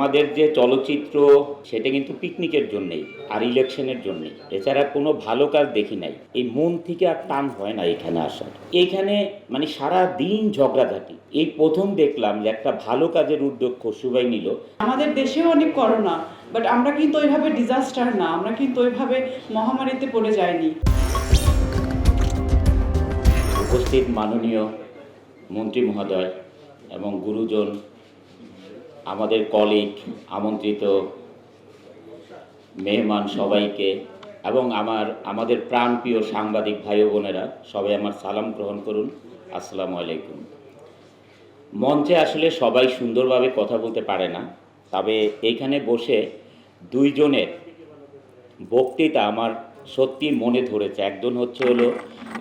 আমাদের যে চলচ্চিত্র সেটা কিন্তু পিকনিকের জন্যেই আর ইলেকশনের জন্যেই। এছাড়া কোনো ভালো কাজ দেখি নাই। এই মন থেকে আর টান হয় না এখানে আসার। এইখানে মানে সারা দিন ঝগড়াঝাটি। এই প্রথম দেখলাম যে একটা ভালো কাজের উদ্যোগ খসুবাই নিল। আমাদের দেশেও অনেক করোনা বাট আমরা কিন্তু ওইভাবে ডিজাস্টার না। আমরা কিন্তু ওইভাবে মহামারীতে পড়ে যাইনি। উপস্থিত মাননীয় মন্ত্রী মহোদয় এবং গুরুজন আমাদের কলিগ আমন্ত্রিত মেহমান সবাইকে এবং আমার, আমাদের প্রাণপ্রিয় সাংবাদিক ভাই বোনেরা, সবাই আমার সালাম গ্রহণ করুন। আসসালামু আলাইকুম। মঞ্চে আসলে সবাই সুন্দরভাবে কথা বলতে পারে না, তবে এইখানে বসে দুইজনের বক্তৃতা আমার সত্যি মনে ধরেছে। একজন হচ্ছে হলো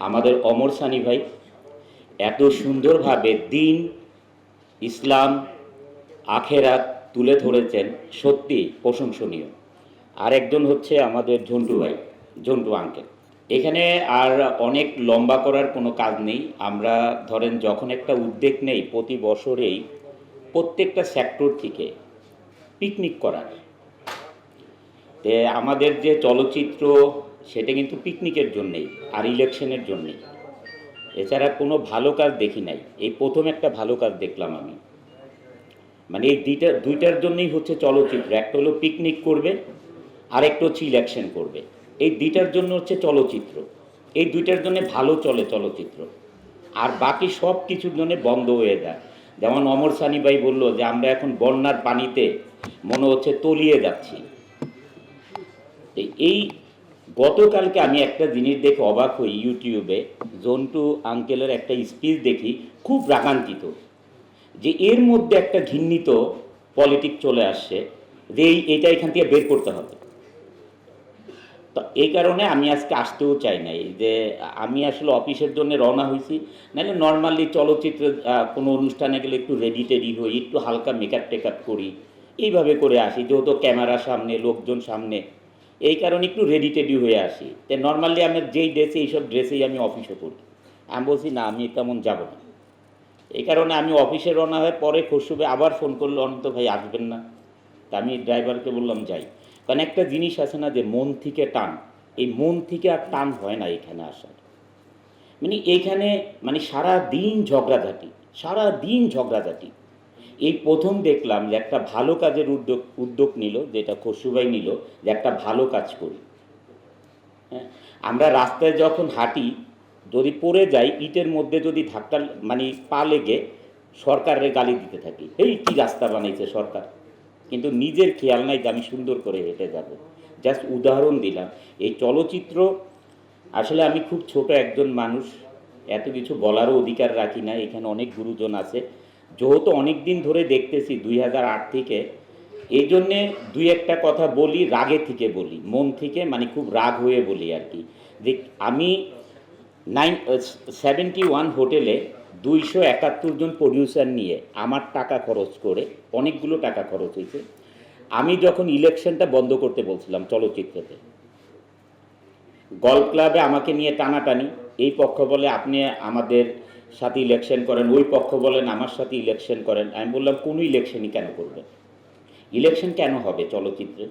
আমাদের অমর সানি ভাই। এত সুন্দরভাবে দিন, ইসলাম আখেরাত তুলে ধরেছেন সত্যি প্রশংসনীয়। আর একজন হচ্ছে আমাদের ঝন্টু ভাই, ঝন্টু আঙ্কেল এখানে আর অনেক লম্বা করার কোনো কাজ নেই। আমরা ধরেন যখন একটা উদ্যোগ নেই প্রতি বছরেই প্রত্যেকটা সেক্টর থেকে পিকনিক করার। তে আমাদের যে চলচ্চিত্র, সেটা কিন্তু পিকনিকের জন্যেই আর ইলেকশনের জন্যেই। এছাড়া কোনো ভালো কাজ দেখি নাই। এই প্রথম একটা ভালো কাজ দেখলাম আমি। মানে এই দুইটা, দুইটার জন্যই হচ্ছে চলচ্চিত্র। একটা হলো পিকনিক করবে আর একটা হচ্ছে ইলেকশন করবে। এই দুইটার জন্য হচ্ছে চলচ্চিত্র। এই দুইটার জন্য ভালো চলে চলচ্চিত্র। আর বাকি সব কিছুর জন্য বন্ধ হয়ে যায়। যেমন অমর সানি ভাই বলল যে, আমরা এখন বন্যার পানিতে মনে হচ্ছে তলিয়ে যাচ্ছি। এই গতকালকে আমি একটা জিনিস দেখে অবাক হই ইউটিউবে। জন্টু আঙ্কেলের একটা স্পিচ দেখি, খুব রাগান্বিত। যে এর মধ্যে একটা ঘৃণিত পলিটিক চলে আসছে যে এই এটা এখান থেকে বের করতে হবে। তো এই কারণে আমি আজকে আসতেও চাই নাই যে আমি আসলে অফিসের জন্য রওনা হয়েছি। নাহলে নর্মালি চলচ্চিত্র কোনো অনুষ্ঠানে গেলে একটু রেডি টেডি হই, একটু হালকা মেকআপ টেকআপ করি, এইভাবে করে আসি। যেহেতু ক্যামেরা সামনে, লোকজন সামনে, এই কারণে একটু রেডি টেডি হয়ে আসি। তো নর্মালি আমার যেই ড্রেসে এইসব ড্রেসেই আমি অফিসে করি আমি বলছি, না, আমি তেমন যাব না। এই কারণে আমি অফিসে রওনা হয়ে পরে খসুবে আবার ফোন করল অনন্ত ভাই আসবেন না। তা আমি ড্রাইভারকে বললাম, যাই। কারণ একটা জিনিস আছে না যে মন থেকে টান, এই মন থেকে আর টান হয় না এখানে আসার। মানে এইখানে মানে সারা দিন ঝগড়াঝাটি সারা দিন ঝগড়াঝাটি। এই প্রথম দেখলাম যে একটা ভালো কাজের উদ্যোগ উদ্যোগ নিল, যেটা খসুবাই নিল, যে একটা ভালো কাজ করি। হ্যাঁ আমরা রাস্তায় যখন হাঁটি যদি পড়ে যাই, ইটের মধ্যে যদি ধাক্কা মানে পা লেগে, সরকারের গালি দিতে থাকি। এই কি রাস্তা বানাইছে সরকার? কিন্তু নিজের খেয়াল নাই যে আমি সুন্দর করে হেঁটে যাব। জাস্ট উদাহরণ দিলাম। এই চলচ্চিত্র, আসলে আমি খুব ছোট একজন মানুষ, এত কিছু বলারও অধিকার রাখি না, এখানে অনেক গুরুজন আছে। যেহেতু অনেক দিন ধরে দেখতেছি, দুই হাজার আট থেকে, এই জন্যে দুই একটা কথা বলি, রাগে থেকে বলি, মন থেকে মানে খুব রাগ হয়ে বলি আর কি। যে আমি নাইন সেভেন্টি ওয়ান হোটেলে দুইশো একাত্তর জন প্রডিউসার নিয়ে আমার টাকা খরচ করে, অনেকগুলো টাকা খরচ হয়েছে। আমি যখন ইলেকশনটা বন্ধ করতে বলছিলাম চলচ্চিত্রতে, গল্ফ ক্লাবে আমাকে নিয়ে টানাটানি, এই পক্ষ বলে আপনি আমাদের সাথে ইলেকশন করেন, ওই পক্ষ বলেন আমার সাথে ইলেকশন করেন। আমি বললাম, কোনো ইলেকশনই কেন করবেন? ইলেকশন কেন হবে চলচ্চিত্রে?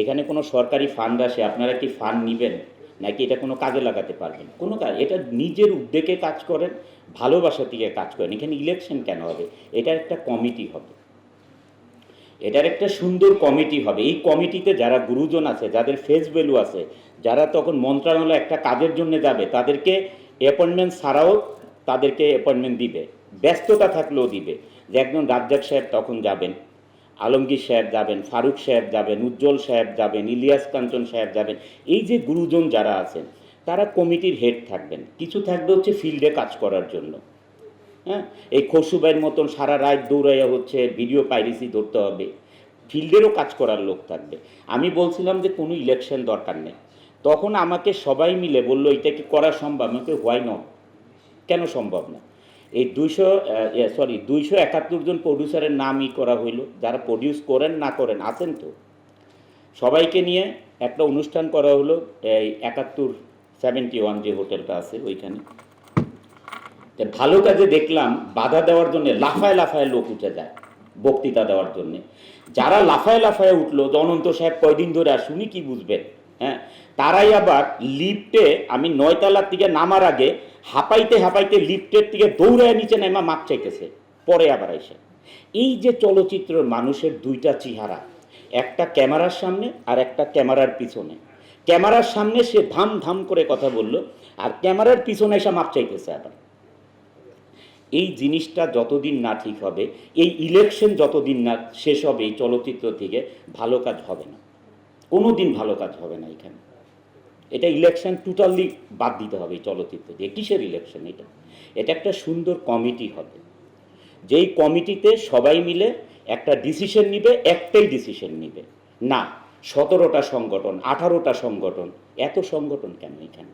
এখানে কোনো সরকারি ফান্ড আসে, আপনারা কি ফান্ড নেবেন? নাকি এটা কোনো কাজে লাগাতে পারবেন? কোনো কাজ এটা নিজের উদ্যোগে কাজ করেন, ভালোবাসা থেকে কাজ করেন। এখানে ইলেকশন কেন হবে? এটা একটা কমিটি হবে। এটার একটা সুন্দর কমিটি হবে। এই কমিটিতে যারা গুরুজন আছে, যাদের ফেস ভ্যালু আছে, যারা তখন মন্ত্রণালয় একটা কাজের জন্য যাবে, তাদেরকে অ্যাপয়েন্টমেন্ট ছাড়াও তাদেরকে অ্যাপয়েন্টমেন্ট দিবে। ব্যস্ততা থাকলেও দিবে। যে একজন রাজ্জাক সাহেব তখন যাবেন। আলমগীর সাহেব যাবেন, ফারুক সাহেব যাবেন, উজ্জ্বল সাহেব যাবেন, ইলিয়াস কাঞ্চন সাহেব যাবেন, এই যে গুরুজন যারা আছেন, তারা কমিটির হেড থাকবেন। কিছু থাকবে হচ্ছে ফিল্ডে কাজ করার জন্য। হ্যাঁ? এই খসুবাইয়ের মতন সারা রাত দৌড়াইয়া হচ্ছে ভিডিও পাইরেসি ধরতে হবে। ফিল্ডেরও কাজ করার লোক থাকবে। আমি বলছিলাম যে কোনো ইলেকশন দরকার নেই। তখন আমাকে সবাই মিলে বলল, এটা কি করা সম্ভব? আমাকে হোয়াই নট কেন সম্ভব না? এই দুইশো সরি দুইশো একাত্তর জন প্রডিউসারের নামই করা হইল। যারা প্রডিউস করেন না করেন, আছেন তো? সবাইকে নিয়ে একটা অনুষ্ঠান করা হলো এই একাত্তর সেভেন্টি ওয়ান যে হোটেলটা আছে ওইখানে। ভালো কাজে দেখলাম, বাধা দেওয়ার জন্য, লাফায় লাফায় লোক উঠে যায়, বক্তৃতা দেওয়ার জন্যে। যারা লাফায় লাফায় উঠল অনন্ত সাহেব কয়দিন ধরে, আর শুনি কি বুঝবেন? হ্যাঁ? তারাই আবার লিফটে, আমি নয়তলার দিকে নামার আগে হাঁপাইতে হাঁপাইতে লিফটের দিকে দৌড়ায় নিচে নেমা মাপ চাইতেছে, পরে আবার এসে এই যে চলচ্চিত্রের মানুষের দুইটা চেহারা, একটা ক্যামেরার সামনে আর একটা ক্যামেরার পিছনে। ক্যামেরার সামনে সে ধাম ধাম করে কথা বলল, আর ক্যামেরার পিছনে এসে মাপ চাইতেছে আবার। এই জিনিসটা যতদিন না ঠিক হবে, এই ইলেকশন যতদিন না শেষ হবে এই চলচ্চিত্র থেকে, ভালো কাজ হবে না। কোনো দিন ভালো কাজ হবে না এখানে। এটা ইলেকশন টোটালি বাদ দিতে হবে এই চলচ্চিত্র দিয়ে কিসের ইলেকশন এটা? এটা একটা সুন্দর কমিটি হবে। যেই কমিটিতে সবাই মিলে একটা ডিসিশন নিবে, একটাই ডিসিশন নিবে। না, সতেরোটা সংগঠন, আঠারোটা সংগঠন, এত সংগঠন কেন এখানে?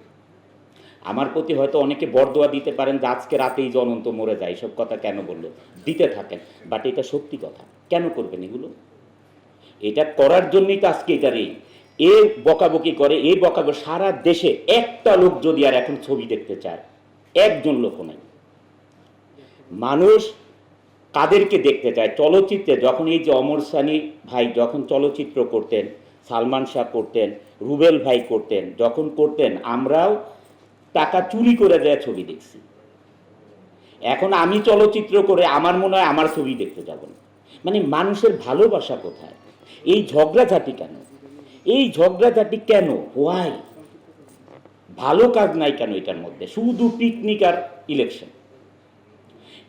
আমার প্রতি হয়তো অনেকে বরদোয়া দিতে পারেন যে আজকে রাতেই যে অনন্ত মরে যায়, এসব কথা কেন বলল? দিতে থাকেন বাট এটা সত্যি কথা। কেন করবেন এগুলো? এটা করার জন্যই তো আজকে এটার এ বকাবকি করে এই বকাবকি, সারা দেশে একটা লোক যদি আর এখন ছবি দেখতে চায়, একজন লোক নেই। মানুষ কাদেরকে দেখতে চায়? চলচ্চিত্রে যখন এই যে অমর সানি ভাই যখন চলচ্চিত্র করতেন, সালমান শাহ করতেন, রুবেল ভাই করতেন, যখন করতেন, আমরাও টাকা চুরি করে দেয় ছবি দেখছি। এখন আমি চলচ্চিত্র করে আমার মনে হয় আমার ছবি দেখতে যাব না। মানে মানুষের ভালোবাসা কোথায়? এই ঝগড়াঝাটি কেন? এই ঝগড়াঝাটি কেন? হোয়াই ভালো কাজ নাই কেন এটার মধ্যে? শুধু পিকনিক আর ইলেকশন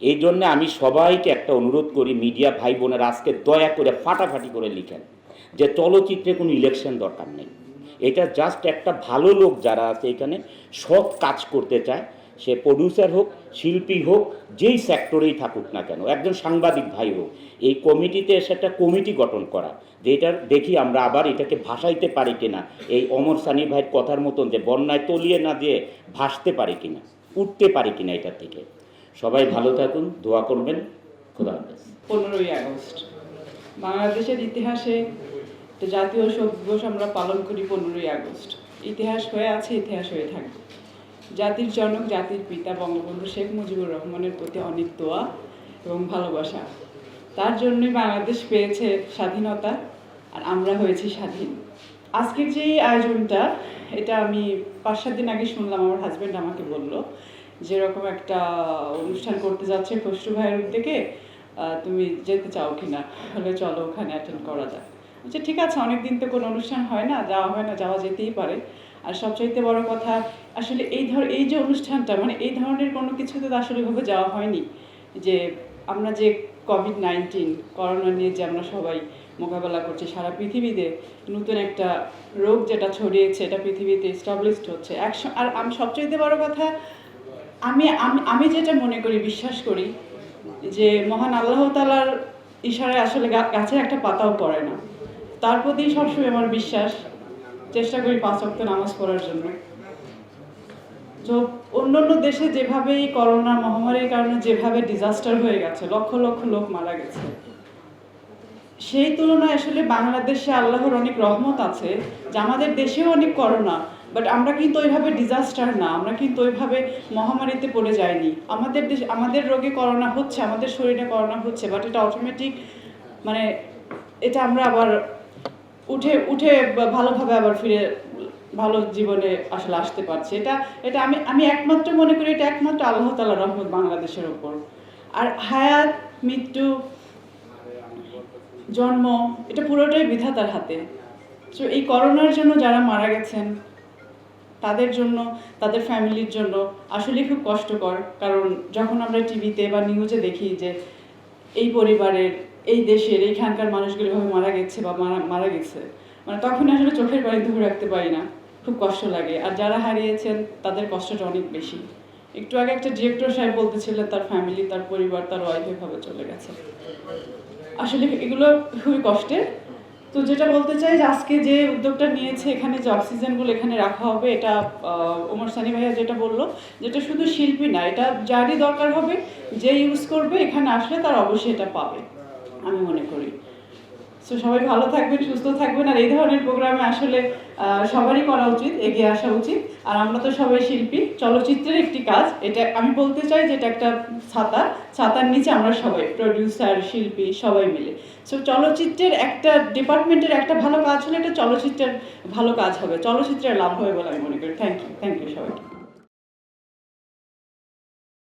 এই জন্য আমি সবাইকে একটা অনুরোধ করি মিডিয়া ভাই বোনেরা আজকে দয়া করে ফাটাফাটি করে লিখেন যে চলচ্চিত্রে কোনো ইলেকশন দরকার নেই। এটা জাস্ট একটা ভালো লোক যারা আছে এখানে সৎ কাজ করতে চায়, সে প্রডিউসার হোক, শিল্পী হোক, যেই সেক্টরেই থাকুক না কেন, একজন সাংবাদিক ভাই হোক এই কমিটিতে এসে একটা কমিটি গঠন করা, যে এটার দেখি আমরা আবার এটাকে ভাসাইতে পারি কিনা, এই অমর সানি ভাইয়ের কথার মতন যে বন্যায় তলিয়ে না দিয়ে ভাসতে পারি কিনা, উঠতে পারি কিনা এটা থেকে সবাই ভালো থাকুন, দোয়া করবেন, খোদা পনেরোই আগস্ট, বাংলাদেশের ইতিহাসে জাতীয় শোক দিবস আমরা পালন করি পনেরোই আগস্ট। ইতিহাস হয়ে আছে, ইতিহাস হয়ে থাকবে। জাতির জনক, জাতির পিতা, বঙ্গবন্ধু শেখ মুজিবুর রহমানের প্রতি অনেক দোয়া এবং ভালোবাসা। তার জন্যই বাংলাদেশ পেয়েছে স্বাধীনতা আর আমরা হয়েছি স্বাধীন। আজকের যে আয়োজনটা, এটা আমি পাঁচ সাত দিন আগে শুনলাম, আমার হাজব্যান্ড আমাকে বলল যেরকম একটা অনুষ্ঠান করতে যাচ্ছে খসরু ভাইয়ের উদ্যোগে তুমি যেতে চাও কি না হলে চলো ওখানে অ্যাটেন্ড করা যাক। আচ্ছা ঠিক আছে অনেক দিন তো কোনো অনুষ্ঠান হয় না, যাওয়া হয় না, যাওয়া যেতেই পারে। আর সবচাইতে বড় কথা, আসলে এই ধর, এই যে অনুষ্ঠানটা মানে এই ধরনের কোনো কিছুতে আসলে ভাবে যাওয়া হয়নি। যে আমরা যে কোভিড নাইন্টিন করোনা নিয়ে যে আমরা সবাই মোকাবেলা করছি, সারা পৃথিবীতে নতুন একটা রোগ যেটা ছড়িয়েছে, এটা পৃথিবীতে এস্টাবলিশড হচ্ছে। একশো আর আমি সবচাইতে বড় কথা, আমি আমি যেটা মনে করি, বিশ্বাস করি, যে মহান আল্লাহ তালার ইশারায় আসলে গাছের একটা পাতাও পড়ে না। তার প্রতি সবসময় আমার বিশ্বাস, চেষ্টা করি পাঁচ ওয়াক্ত নামাজ পড়ার জন্য। তো অন্য অন্য দেশে যেভাবে এই করোনা মহামারীর কারণে যেভাবে ডিজাস্টার হয়ে গেছে, লক্ষ লক্ষ লোক মারা গেছে। সেই তুলনায় আসলে বাংলাদেশে আল্লাহর অনেক রহমত আছে, যে আমাদের দেশেও অনেক করোনা বাট আমরা কিন্তু ওইভাবে ডিজাস্টার না, আমরা কিন্তু ওইভাবে মহামারীতে পড়ে যাইনি। আমাদের দেশ, আমাদের রোগে করোনা হচ্ছে, আমাদের শরীরে করোনা হচ্ছে বাট এটা অটোমেটিক মানে এটা আমরা আবার উঠে উঠে ভালোভাবে আবার ফিরে ভালো জীবনে আসলে আসতে পারছে। এটা এটা আমি আমি একমাত্র মনে করি এটা একমাত্র আল্লাহ তালা রহমত বাংলাদেশের ওপর আর হায়াত, মৃত্যু, জন্ম, এটা পুরোটাই বিধাতার হাতে। তো এই করোনার জন্য যারা মারা গেছেন, তাদের জন্য, তাদের ফ্যামিলির জন্য আসলে খুব কষ্টকর। কারণ যখন আমরা টিভিতে বা নিউজে দেখি যে এই পরিবারের, এই দেশের, এইখানকার মানুষগুলো এভাবে মারা গেছে বা মারা মারা গেছে মানে তখন আসলে চোখের পানি ধরে রাখতে পারি না। খুব কষ্ট লাগে। আর যারা হারিয়েছেন, তাদের কষ্টটা অনেক বেশি। একটু আগে একটা ডিরেক্টর সাহেব বলতেছিলেন, তার ফ্যামিলি তার পরিবার, তার ওয়াইফ এভাবে চলে গেছে। আসলে এগুলো খুবই কষ্টের। তো যেটা বলতে চাই যে আজকে যে উদ্যোগটা নিয়েছে, এখানে যে অক্সিজেনগুলো এখানে রাখা হবে, এটা ওমর সানি ভাইয়া যেটা বলল, যেটা শুধু শিল্পী না, এটা যারই দরকার হবে যে ইউজ করবে, এখানে আসলে তার অবশ্যই এটা পাবে, আমি মনে করি। সো সবাই ভালো থাকবেন, সুস্থ থাকবেন, আর এই ধরনের প্রোগ্রামে আসলে সবারই করা উচিত, এগিয়ে আসা উচিত। আর আমরা তো সবাই শিল্পী, চলচ্চিত্রের একটি কাজ। এটা আমি বলতে চাই যে এটা একটা ছাতা। ছাতার নিচে আমরা সবাই প্রডিউসার শিল্পী, সবাই মিলে। সো চলচ্চিত্রের একটা ডিপার্টমেন্টের একটা ভালো কাজ হলে এটা চলচ্চিত্রের ভালো কাজ হবে। চলচ্চিত্রের লাভ হবে বলে আমি মনে করি। থ্যাংক ইউ থ্যাংক ইউ সবাইকে।